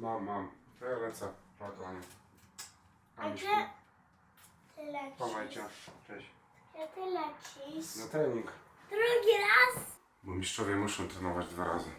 Mam, mam. To ja lecę. A gdzie ty Pomajcie. lecisz? Cześć. Gdzie ty lecisz? Na trening. Drugi raz? Bo mistrzowie muszą trenować dwa razy.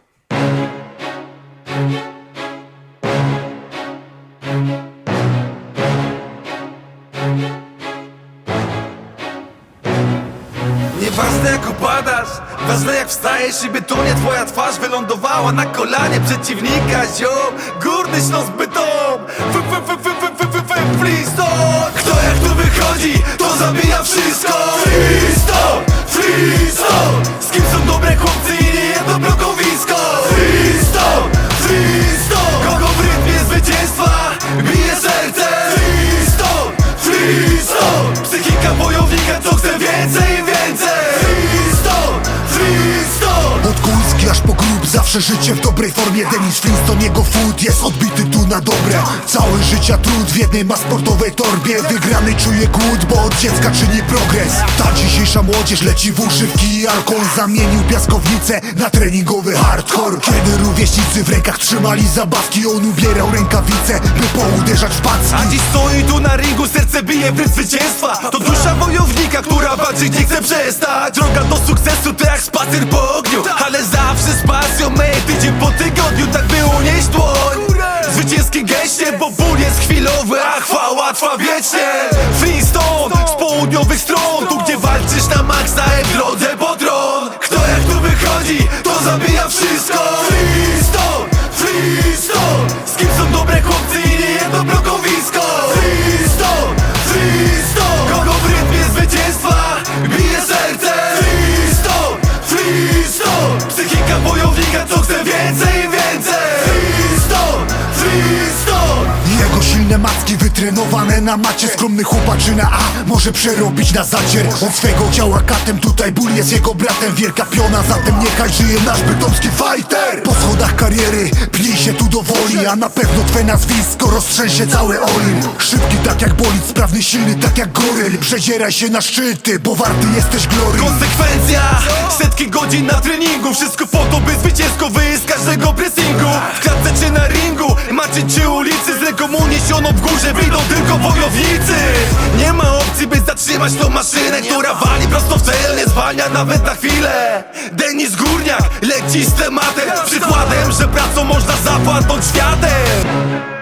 Nieważne jak upadasz, ważne jak wstajesz i nie twoja twarz wylądowała na kolanie przeciwnika Ziom, górny śląsk bytom F, zawsze życie w dobrej formie Denis Flintstone, jego food. Jest odbity tu na dobre. Całe życia trud w jednej ma sportowej torbie. Wygrany czuje głód, bo od dziecka czyni progres. Ta dzisiejsza młodzież leci w używki. I alkohol Zamienił piaskownicę na treningowy hardcore. Kiedy rówieśnicy w rękach trzymali zabawki On ubierał rękawice, by pouderzać w packi. A dziś stoi tu na ringu, serce bije w rytm zwycięstwa. To dusza wojownika, która walczyć nie chce przestać. Droga do sukcesu to jak spacer po ogniu. Ale zawsze z pasją, tydzień po tygodniu Tak by unieść dłoń. Zwycięskie geście, bo ból jest chwilowy A chwała trwa wiecznie. Flintstone z południowych stron Tu gdzie walczysz na maksa w drodze macki wytrenowane na macie Skromny chłopaczyna, a. Może przerobić na zacier. On swego ciała katem, tutaj ból jest jego bratem. Wielka piona, zatem niechaj żyje nasz bytomski fighter. Po schodach kariery pnij się tu do woli A na pewno twe nazwisko roztrzęsie cały Olin Szybki tak jak bolid, sprawny, silny tak jak goryl. Przedzieraj się na szczyty, bo warty jesteś glory. Konsekwencja. Setki godzin na treningu. Wszystko po to, by zwycięsko wyjść z każdego pressingu. W klatce czy na ringu. Macie czy ulicy W górze Wyjdą tylko wojownicy. Nie ma opcji, by zatrzymać tą maszynę Która wali prosto w cel Nie zwalnia nawet na chwilę. Denis Górniak leci z tematem Przykładem, że pracą można zapłatnąć światem